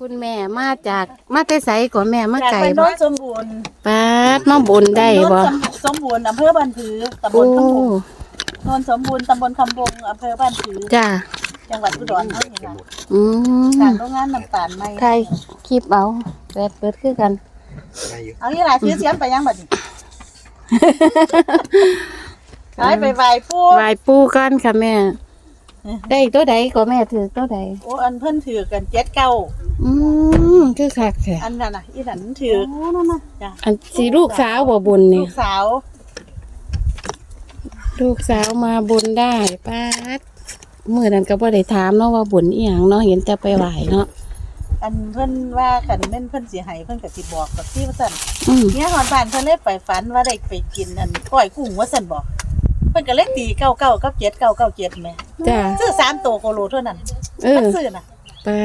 คุณแม่มาจากมาแต่ไสก่อนแม่มาจากไก่ไปโนบ่นสมบูรณ์ปาดมาบนได้บ่โนนสมบูรณ์อำเภอบ้านผือตำบโอ้ลคำบงโนนสมบูรณ์ตำบลคำบงอำเภอบ้านผือจ้าจังหวัดอุดรเท่านี้ค่ะอืมการโรงงานน้ำตาลไม่ใครคลิปเอาแปดเปิดคือกันได้อยู่เอาอีหลายซื้อเสียมไปยังบัดนี้ขายไปไหว้ปู่ไหวปูกันค่ะแม่ ได้ตัวใดก็แม่ถือตัวใดโอ้อันเพิ่นถือกันเจ็ดเก้าอืมคือคักแท้อันนั้นน่ะอีนั่นถือนั่นน่ะจ้ะอันสีลูกสาวบ่บุญลูนี่กสาวลูกสาวมาบุญได้ปาดมื้อนั้นก็บ่ได้ถามเนาะว่าบุญอีหยังเนาะเห็นแต่ไปไหวเนาะอันเพิ่นว่าคันแม่นเพิ่นสิให้เพิ่นก็สิบอกกับที่ว่าซั่นอืมเนี่ยหอนบ้านเพิ่นเลยไปฝันว่าได้ไปกินอันก้อยกุ้งว่าซั่นบอกเพิ่นก็เลยตีเก้าเก้ากับเจ็ดเก้าเก้าเจ็ดแหม่ จ้าซื้อสามตัวโคโลเท่านั้นเออเพิ่นซื้อน่ะปา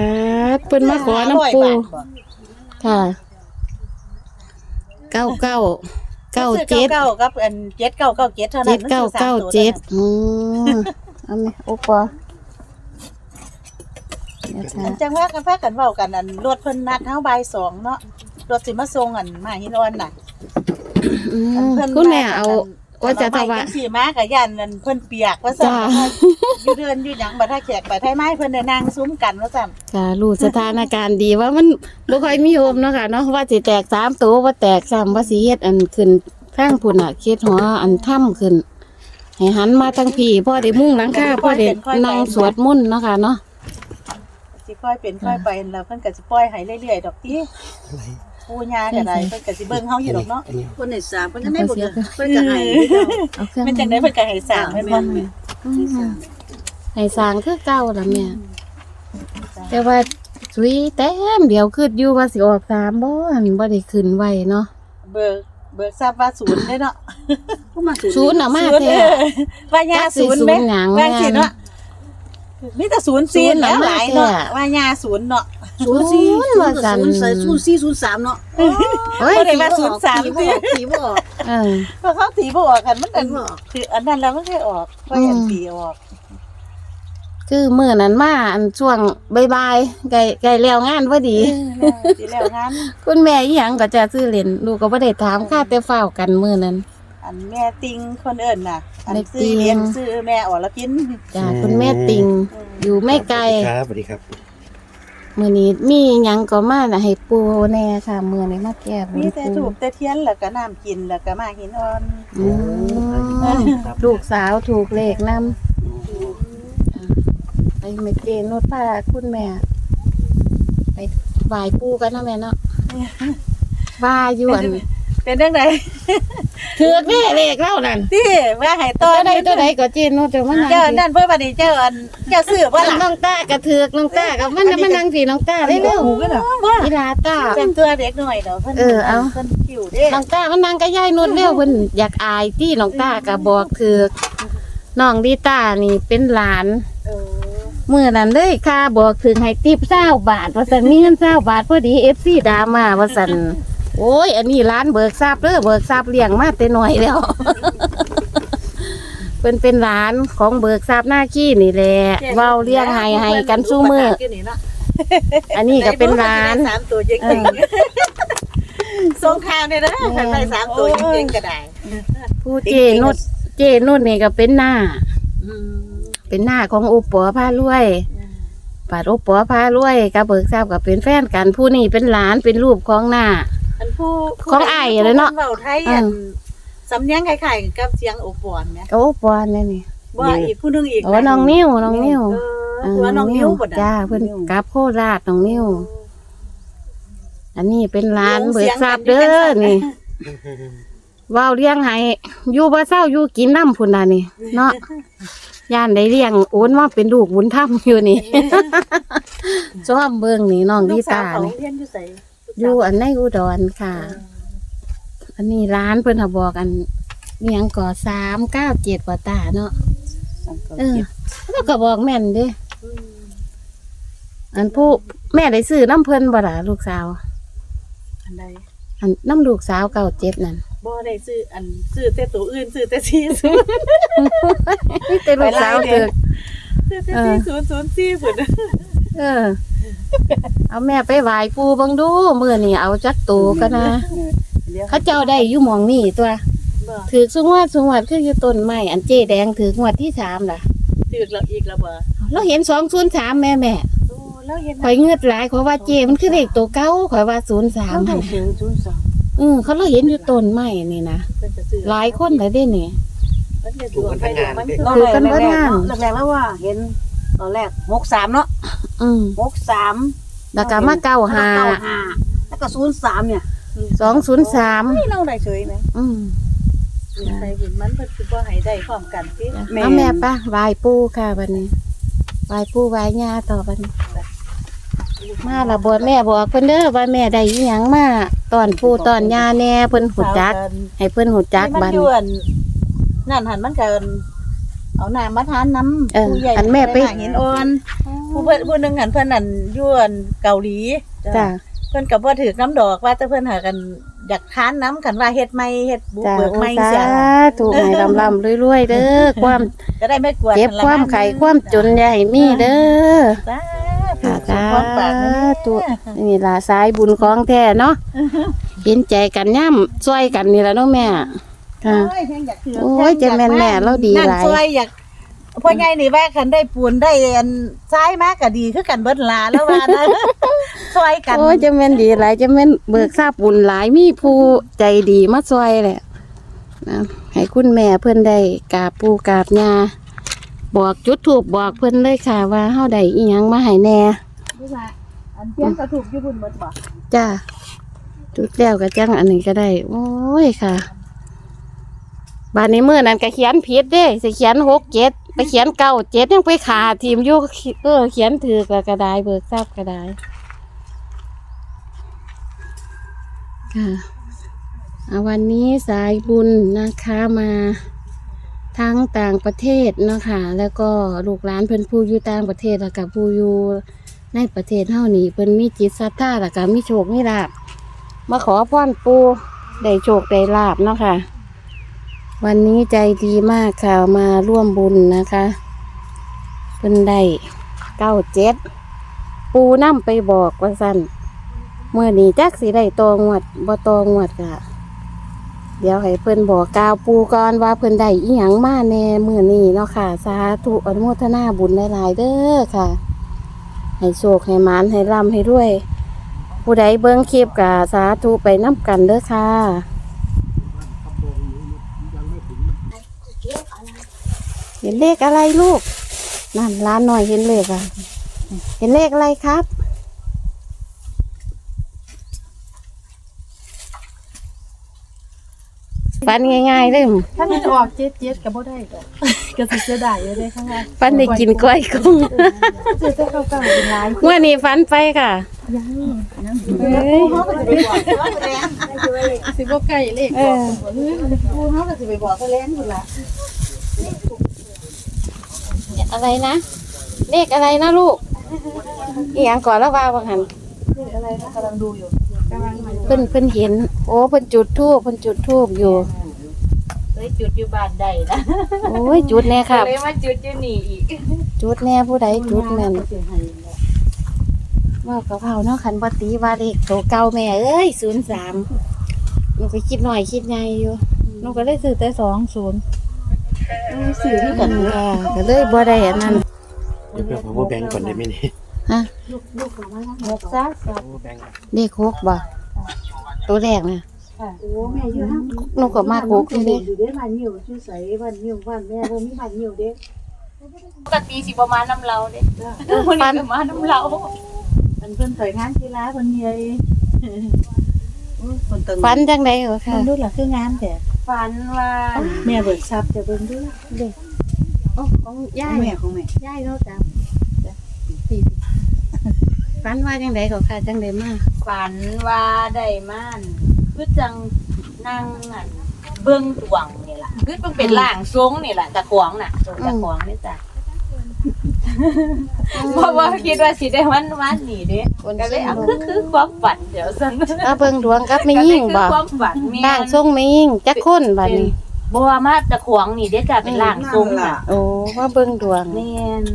ดเพิ่นมาขอน้ำร้ยปูบาทบ่ค่ะเก้าเก้าเก้าซื้อเจ็ดเก้ากับอันเจ็ดเก้าเก้าเจ็ดเท่านั้เจ็นดเก้าเก้าเจ็ดอืมเอาไหมโอปอนะมัคะนจังว่ากันพากันเว้ากันอันรถเพิ่นนัดเฮาบ่ายสองเนาะรถสิมาส่งอันมาหินอ่อนน่ะอือันมเพิ่นคุณแม่เอา ว่าว่าจะจะถวาว่ายขี่ม้ากับยันนั่นเพิ่นเปียกว่าซั่นจ้าอยู่เดินอยู่หยังบ่ท่าแขกบ่ท่าไม้เพิ่นได้นั่งซุ้มกันว่าซั่นค่ะรู้สถานการณ์ดีว่ามันบ่ค่อยมีโฮมเนาะค่ะเนาะว่าสิแตกสามตัวว่าแตกซ้ำว่าสิเฮ็ดอันขึ้นข้างพุ่นอะคิดหัวอันถ้ำขึ้นให้หันมาทางพี่พ่อได้มุ่งหลังคาพ่อได้นั่งสวดมนต์เนาะค่ะเนาะสิค่อยเป็นค่อยไปแล้วเพิ่นก็สิปล่อยให้เรื่อยๆดอกติ ปู่ย่าก็ได้เพิ่นก็สิเบิ่งเฮาอยู่ดอกเนาะอันนี้คนในสามเพิ่นก็ได้บ่เสียเพิ่เพิ่นก็ให้เอาเครื่องมันจังได๋เพิ่นก็ให้สร้างให้แม่นอืมให้สร้างคือเก่าล่ะแม่แต่ว่าสุยแต้มเดียวขึ้นอยู่ว่าสิออกสามบ่อันบ่ได้ขึ้นไว้เนาะเบิกเบิกทราบว่าศูนย์เด้เนาะผู้มาถึงศูนย์น่ะมาศูนย์แท้เออว่าย่าศูนย์แม่จักสิศูนย์หยังว่าสิเนาะ มีแต่ศูนย์ซีนศูนย์น่ะแล้วหลายเนาะมาแท้ว่าย่าศูนย์เนาะศูนย์สี่ศูนย์ศูว่านย์ซั่นศูนย์ใส่ศูนย์สี่ศูนย์สามเนาะเฮ้ยบ่ได้ว่าศูนย์สามตีบ่ติออกตีบ่ออกเออเพราะเขาตีบ่ออกกันมันอันตีบ่ออกคืออันนั้นแล้วมันเคยออกก็อันตีออก คือมื้อนั้นมาอันช่วงบ่ายๆใกล้ใกล้แล้วงานพอดีตีแล้วงั้นคุณแม่อีหยังก็จะซื้อเล่นลูกก็บ่ได้ถามค่าแต่เฝ้าวกันมื้อนั้น อันแม่ติงคนเอิ้นน่ะ อันแม่ซื้ติองเรียนซื้อแม่อรพินจ้าคุณแม่ติงอยู่ไม่ไกลครับสวัสดีครับมื้อนี้มีหยังก็มาน่ะให้ปูแน่ค่ะมื้อนี้มาแก้บนมีแต่ปูถูกแต่เทียนแล้วก็น้ำกินแล้วก็มาหินอ่อนอืมลูกสาวถูกเลขนำไปเมเจนวดผ้าคุณแม่ ไปไหว้ปู่กันเนาะแม่เนาะว่าอยู่อัน เป็นจังไดถือกแม่เลขเล่านั่นติว่าให้ต่ตัอวใดตัวใดก็เจนนวดจะมานั่งเจ้านั่นเพิ่นบัดนี้เจ้าอันเจ้าซื้อบ่ล่ะน้องตากระถือกน้องตากับมันน่ะมานั่งพี่น้องตาเร็วกันน่ะว่าๆอีหลาตา เป็นตัวเด็กหน่อยเด้อเพิ่นเออเอา เพิ่นคิวเด้น้องตามันนั่งกับยายนวดเร็วเพิ่นอยากอายที่น้องตาก็บอกถือกน้องดีตานี่เป็นหลาน เออมื่อนั้นเลยค่าบอกถึงให้ติบเศร้าบาทว่าสันมีเงินเศร้าบาทพอดีเอฟซีดามาว่าสัน โอ้ย อันนี้ร้านเบิกทราบเด้อเบิกทราบเลี้ยงมาแต่น้อยแล้ว เป็นเป็นร้านของเบิกทราบหน้าขี้นี่แหละเว้าเลี้ยงให้ให้กันสู้มืออันนี้ก็เป็นร้านสามตัวจริงๆสงครามเนี่ยนะใครไปสามตัวจริงๆก็ได้ผู้เจนุดเจนุดนี่ก็เป็นหน้าเป็นหน้าของโอปัวพารวยปาดโอปัวพารวยกับเบิกทราบกับเป็นแฟนกันผู้นี่เป็นหลานเป็นรูปของหน้า อันผู้ของอ้ายเลยเนาะผู้เว้าไทยอันสำเนียงคล้ายๆกับเสียงโอปอนแหมโอ้ปอนเลยนี่ว่าอีกผู้หนึงอีกโอ้น้องนิ้วน้องนิ้วเออว่าน้องนิ้วบ่น่ะจ้าเพิ่นกลับโคราชน้องนิ้ว อันนี้เป็นร้านเบิกทรัพย์เด้อนี่ว้าวเลี้ยงให้อยู่บ่เศร้าอยู่กินน้ำพุ่นน่ะนี่เนาะย่านได้เลี้ยงโอนมาเป็นลูกบุญธรรมอยู่นี่ซ้อมเบิ่งนี่น้องลูดีกสาตาวเขานี่เรียนอยู่ไส อยู่อันในอุดรค่ะ อันนี้ร้านเพิ่นหาบอกอันเนียงก่อสามเก้าเจ็ดว่าตาเนาะเออแล้วก็บอกแม่นเด้อันผู้แม่ได้ซื้อน้ำเพิ่นบ่ล่ะลูกสาวอันใดอันน้ำลูกสาวเก่าเจ็ดนั่นบ่ได้ซื้ออันซื้อแต่ตัวอื่นซื้อแต่ซีศูนย์นี่แต่ลูกสาวไปไล่เด้เกิดซื้อแต่ซีศูนย์ศูนย์สี่พุ่นเออ เอาแม่ไปไหว้ปูเบังดูมื้อนี้เอาจักตูกันนะเดี๋ยวเขาเจ้าได้อยู่หมองนี่ตัว บ่ถือสุงวดสุงวดคืออยู่ต้นไม้อันเจแดงถืองวดที่สามล่ะถึกแล้วอีกแล้วบ่เราเห็นสองศูนย์สามแม่แม่โอ้แล้วเห็นข่อยเงือดหลายข่อยว่าเจมันคือเลขตัวเก้าข่อยว่าศูนย์สามต้องหั่นซื้อศูนย์สามอือเขาเราเห็นอยู่ต้นไม้นี่นะเพิ่นจะซื้อหลายคนเลยเด้นี่ เพิ่นจะดวงไปดวงมันคือถือกันเบิดงานแรกๆแล้วว่า เห็นตอนแรกหกสามเนาะ อืมหกสามแล้วก็มาเก้าหาเก้าห้าแล้วก็ศูนย์สามเนี่ยสองศูนย์สามนี่เราได้เฉยไหมอืมบุญใส่บุญมันเพิ่นคือบ่ให้ได้พร้อมกันติเอาแม่ปะไหว้ปูค่ะวันนี้ไหว้ปูไหว้ย่าต่อวันนี้มาละบวชแม่บอกเพิ่นเด้อว่าแม่ได้อีหยังมาตอนปูตอนย่าแน่เพิ่นหูจัก ให้เพิ่นหูจักมับันดยนี้วนนั่นหันมันเกิน เอาน้ำมาทานน้ำเออผู้ใหญ่อันแม่ไป หาหินอ่อนผู้เพิ่นผู้หนึงหันเพิ่นนั่นยวนเกาหลีจ้าเพิ่นก็บ่ถือน้ำดอกว่าแต่เพิ่นหากันอยากทานน้ำกันว่าเฮ็ดใหม่เฮ็ดบุจ้าเบิกใหม่สาเสียธุให้ลำลำรวยๆเด้อ ความก็ได้ไม่กวนเจ็บความไข้ความจนอย่าให้มีเด้อจ้าค่ะสาความปรารถนาธุนี่ล่ะสายบุญของแท้เนาะเห็นใจกันย่ำช่วยกันนี่ล่ะเนาะแม่ ค่ะ โอ้ยแฮงอยากถืโอ้ยจะแม่นแม่เราดีหลายนั่นซอยอยากพ่อใหญ่นี่ว่าคันได้ปูนได้อันซ้ายมากก็ดีคือกันเบิดหลาแล้วว่านะ ซอยกัน โอ้ยจะแม่นดีหลายจะแม่นเบิกทราบบุญหลายมีผู้ใจดีมาช่วยแหละนะให้คุณแม่เพิ่นได้กราบปู่กราบย่าบอกจุดถูกบอกเพิ่นเลยค่ะว่าเฮาได้อีหยังมาให้แน่นี่ว่าอันเพียงกระถูกอยู่บุญหมดบ่จ้าจุดแล้วก็จังอันนี้ก็ได้ โอ้ยค่ะ บานนี้มือนั้นก็เขียนผิดเด้สิเขียนหกเจ็ดไปเขียนเก้าเจ็ดยังไปขาทีมอยู่เออเขียนถือกแล้วก็ได้เบิกทราบก็ได้ค่ะอ่าวันนี้สายบุญนะคะมาทั้งต่างประเทศนะคะแล้วก็ลูกหลานเพิ่นผู้อยู่ต่างประเทศแล้วก็ผู้อยู่ในประเทศเฮานี่เพิ่นมีจิตศรัทธาแล้วก็มีโชคมีลาบมาขอพรปูได้โชคได้ลาบเนาะค่ะ วันนี้ใจดีมากค่ะมาร่วมบุญนะคะเพิ่นได้เก้าเจ็ดปูนํไปบอกว่าสั่นเมื่อนี้จักสิได้ตองวดบ่ตองวดค่ะ เดี๋ยวให้เพิ่นบอกกาวปูก่อนว่าเพิ่นได้อีหยังมาแน่มื้อนี้เนาะค่ะ สาธุอนุโมทนาบุญหลายๆเด้อค่ะ ให้โชคให้หมานให้ร่ำให้รวย ผู้ใดเบิ้งคลิปกะสาธุไปน้ำกันเด้อค่ะ เห็นเลขอะไรลูก นั่นร้านหน่อยเห็นเลขอะเห็นเลขอะไรครับฟันง่ายๆเลยถ้ามันออกเจ็ดเจ็ดก็บ่ได้ก็ก็สิเสียดายอยู่เด้ข้างล่างฟันได้กินกล้วยกุ้งซื้อแต่ข้าวเก่าเป็นหลายเมื่อนี้ฟันไปค่ะเฮ้ยเขาก็สิไปบอกว่าแรงสิบ่ใกล้เลขบอกผู้เขาก็สิไปบอกว่าแรงพุ่นล่ะ อะไรนะ เลขอะไรนะลูกอีหยังก่อนแล้วว่าบังหันเลขอะไรนะกำลังดูอยู่กำลังเพิ่นเพิ่นเห็น โอ้เพิ่นจุดทูบเพิ่นจุดทูบอยู่ เฮ้ยจุดอยู่บ้านใดนะโอ้ยจุดแน่ครับ เลยมาจุดอยู่นี่อีกจุดแน่ผู้ใดจุดแม่นว่ากะเพราเนาะคันบ่ตีว่าเลขโตเก่าแม่เอ้ย03หนูก็คิดหน่อยคิดใหญ่อยู่หนูก็เลยซื้อแต่20 สื่อที่กันค่ะก็เลยบ่ได้อันนั้นเดี๋ยวเพื่อนผมว่าแบงก์ก่อนได้ไหมนี่ฮะหกซักแบงก์เลขหกบ่ตัวแรกน่ะโอ้แม่อยู่ทั้งหนูก็มากหกอยู่เด้อยู่เด้บ้านนิ่วชื่อใสบ้านนิ่วบ้านแม่บ่มีบ้านนิ่วเด้ปกติสิประมาณน้ำเราเด้วันนี้ประมาณน้ำเรามันเพิ่นถอยงานกีฬาเพิ่นใหญ่ คนตึงฟันจังได๋เหรอค่ะ มันดูล่ะคืองานแต่ฝันว่าแม่เบิกทรัพย์จะเบิ่งดูโอ้ของย่าย่ายแม่ของแม่ย่ายเนาะจ้ะจ้ะสี่ฟันว่าจังได๋ก็ค่ะจังได๋มาฝันว่าได้ม่านคือจังนั่งอันเบื้องดวงนี่แหละคือเพิ่งเป็นล่างทรงนี่แหละตะขวางน่ะทรงตะขวางนี่จ้ะ เพราะว่าคิดว่าสิได้วันวันนี้เด้ก็เลยเอาคือคือความฝันเดี๋ยวซั่นเอาเบิ่งดวงกับไม่ยิ่งบ่ก็เลยคือความฝันแม่ร่างทรงไม่ยิ่งจักคนบัดนี้บ่ว่ามาตะขวางนี่เด้จ้ะเป็นล่างทรงน่ะโอ้ว่าเบิ่งดวงแม่น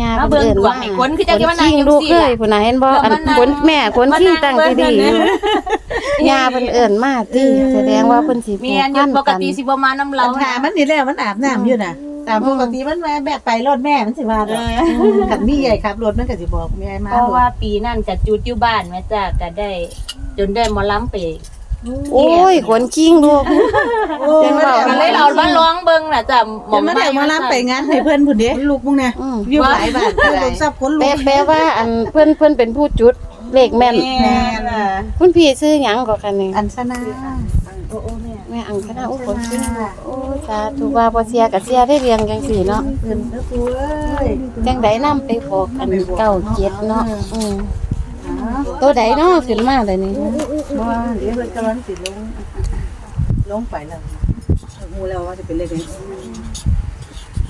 ยามาเพิ่เบิ่นงเอิ้นดวงมาให้คนคือจังสิมานั่งคิงอยู่ลูกซี่เคยล่ะพุ่นน่ะเห็นบ่แล้วอันมานั่งคนแม่คนมาคิงนั่งตั้งเบิ่งดีเพิ่นน่ะๆยาเพิ่นเอิ้นมาติแสดงว่าเพิ่นสิเมียนอยู่ปกติสิบ่มาน้ำเราเราถามมันนี่แล้วมันอาบน้ำอยู่น่ะ ตามปกติมันมาแบบไปรถแม่มันสิว่าดอกขันมีใหญ่ขับรถมันก็สิบอกแม่มาเพราะว่าปีนั้นก็จุดอยู่บ้านแม่จ้าก็ได้ จนได้หมอลำไปโอ้ยคนคิงลูกโอ้ยเดี๋ยวก็เลยเอามาร้องเบิ่งน่ะจ้ะหมเดี๋ยวมาเดี๋ยวมารับไปงานให้เพื่อนพุ่นเด้ลูกมึงเนี่ยอืมอยู่หลายบ้านก็ได้ซับคนลูแปลกแปลว่าอันเพิ่นเพิ่นเป็นผู้จุดเลขแม่นแม่น่ะคุณพี่ซื้อหยังก็กันนี่อันชนะโอ้โอ้แม่แม่อังคณะอุปนคิงลูกโอ้สาธุว่าบ่เสียก็เสียได้เรียงจังซี่เนาะเพิ่นเด้อกูเอ้ยจังไดนำไปบอกอันเก้าเจ็ดเนาะอืมตัวใดเนาะขึ้นมาเลยนี่บ่ว่าเดี๋ยวเพิ่นกำลังสิลงลงไปแล้วฮู้แล้วว่าจะเป็นเลขใด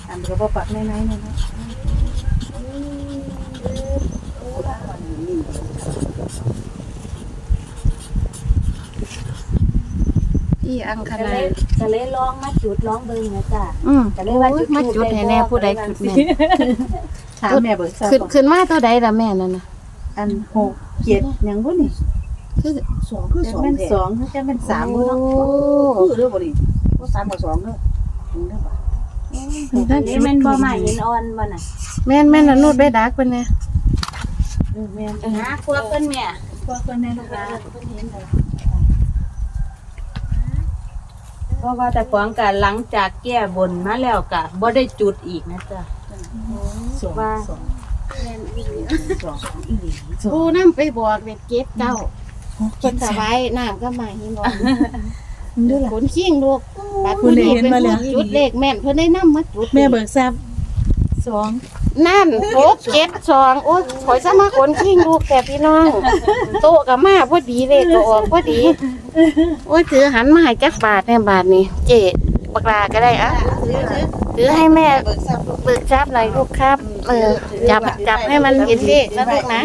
อันก็บ่ปักในๆนั่นเนาะ พี่อังคก็ณะเลยก็เลยร้องมาจุดร้องเบิ่งนะจ้ะอืมก็เลยว่าจุดมาจุดให้แน่ผู้ใดจุดแม่นถามแม่เบิกทราบขึ้นขึ้นมาตัวใดล่ะแม่นั่นน่ะอันหกเจ็ดหยังบ่นี่คือสองคือจะสองเป็นแท้ สองจะเป็นสามบ่เนาะโอ้คือเด้อบ่ดิบ่สามกับสองเด้อถึงเด้อบ่อันนี้แม่นบ่มาหินอ่อนบ่น่ะแม่นแม่นอนุดไปดักเพิ่นแน่เออแม่นหาครัวเพิ่นแม่พวกเพิ่นแน่ลูกหลานเพ ราะว่าแต่ของก็หลังจากแก้บนมาแล้วก็บ่ได้จุดอีกนะจ้ะสองว่าสองสองอีหลีสองกูนำไปบอกเด็กเก็บเก้าเพิ่นสบายน้ำก็มาหินบ่เด้อล่ะขนขิงลูกบัดคุณได้นี้เห็นเป็นมาแล้วผู้จุดเลขแม่นเพิ่นได้นำมาจุดแม่เบิกทราบสอง นั่นโต๊ะเจ็ดสองโอ้ยขอยสมาคนขิงลูกแต่พี่น้อง โต๊ะก็มาพอดีเลยก็ออกพอดี โอ้ยถือหันมาให้จักบาทแน่บาทนี่เจ๊บักลาก็ได้อะซื้อซื้อถือให้แม่เบิกทรัพย์หน่อยลูกครับ เออจับจับให้มันเห็นเลขนะลูกนะ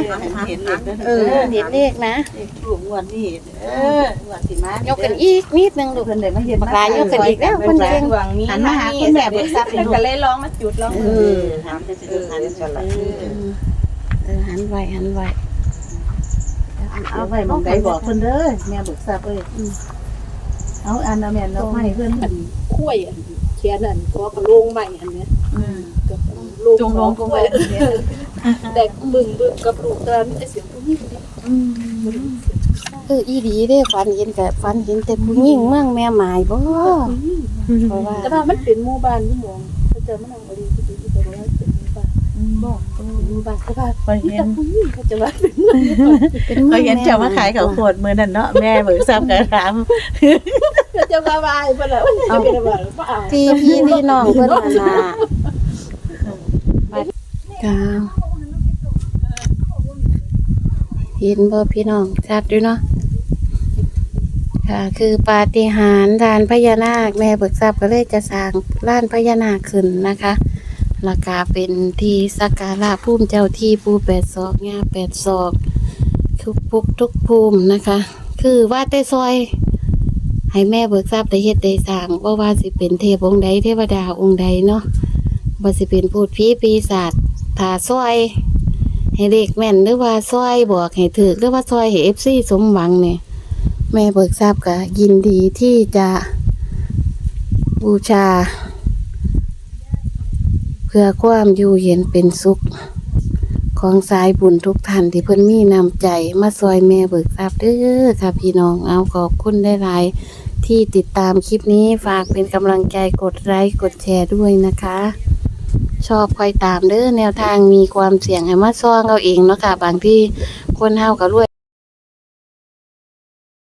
เห็นเลขนะเออเห็นเลขนะลูกงวดนี้เอองวดสิมายกกันอีกนิดนึงลูกเพิ่นได้มาเฮ็ดบักลายกกันอีกแล้วคนเก่งหวังนี้หันมาหาคุณแม่เบิกทรัพย์เพิ่นก็เลยร้องมาจุดร้องเออถามจะสิหันกันละเออหันไว้หันไว้เอาไว้มองใดบอกเพิ่นเด้อแม่เบิกทราบเอ้ยเอาอันน่ะแม่นเราให้เพิ่นอันคุ้ยอันเขียนอันก็กระโลงใหม่อันเนี้ยอืมโลงจงลงกงไว้เนี่ยแต่บึ้งบึ้งกับลูกตามีแต่เสียงผู้หญิงเอออีดีเด้ฝันเห็นกับฝันเห็นแต่ผู้หญิงเมืองแม่หมายบ่เพราะว่าแต่ว่ามันเป็นหมู่บ้านที่หมองเขาเจอมันเอาบ่ดีที่ดีแต่ว่าเป็นหมู่บ้านบอกเป็นหมู่บ้านแต่ว่าไปเห็นผู้หญิงเขาจะว่าเป็นเป็นเมืเขาองเห็นเจ้ามาขายข้าวโพดมื้อนั้นเนาะแม่เบิกทราบก็ถามเขาจะว่าว่าเพิ่นล่ะเอาเป็นว่าบ่เอาพี่พี่พี่น้องเพิ่นนั่นล่ะ จ้าเห็นบ่พี่น้องชัดอยู่เนาะค่ะ คือปาฏิหาริย์ลานพญานาคแม่เบิกทรัพย์ก็เลยจะสร้างลานพญานาคขึ้นนะคะราคาเป็นที่สักการะภูมิเจ้าที่ปูแปดศอกงาแปดศอก ทุกปุกทุกภูมินะคะ คือว่าแต่ซอย ให้แม่เบิกทรัพย์ได้เฮ็ดได้สร้างว่าว่าสิเป็นเทพองค์ใดเทวดาองค์ใดเนาะว่าสิเป็นพูดผีปีศาจ ถ้าซอย ให้เด็กแม่นหรือว่าซอยบอกให้ถือหรือว่าซอยให้เอฟซีสมหวังเนี่ยแม่เบิกทรัพย์ก็ยินดีที่จะบูชา เพื่อความอยู่เย็นเป็นสุข ของสายบุญทุกท่านที่เพิ่นมีนำใจ มาซอยแม่เบิกทรัพย์เด้อค่ะพี่น้องเอาขอบคุณได้หลายที่ติดตามคลิปนี้ฝากเป็นกำลังใจกดไลค์กดแชร์ด้วยนะคะ ชอบคอยตามเด้อแนวทางมีความเสี่ยงให้มาซ่องเอาเองเนาะค่ะ บางที่คนเฮาก็รวย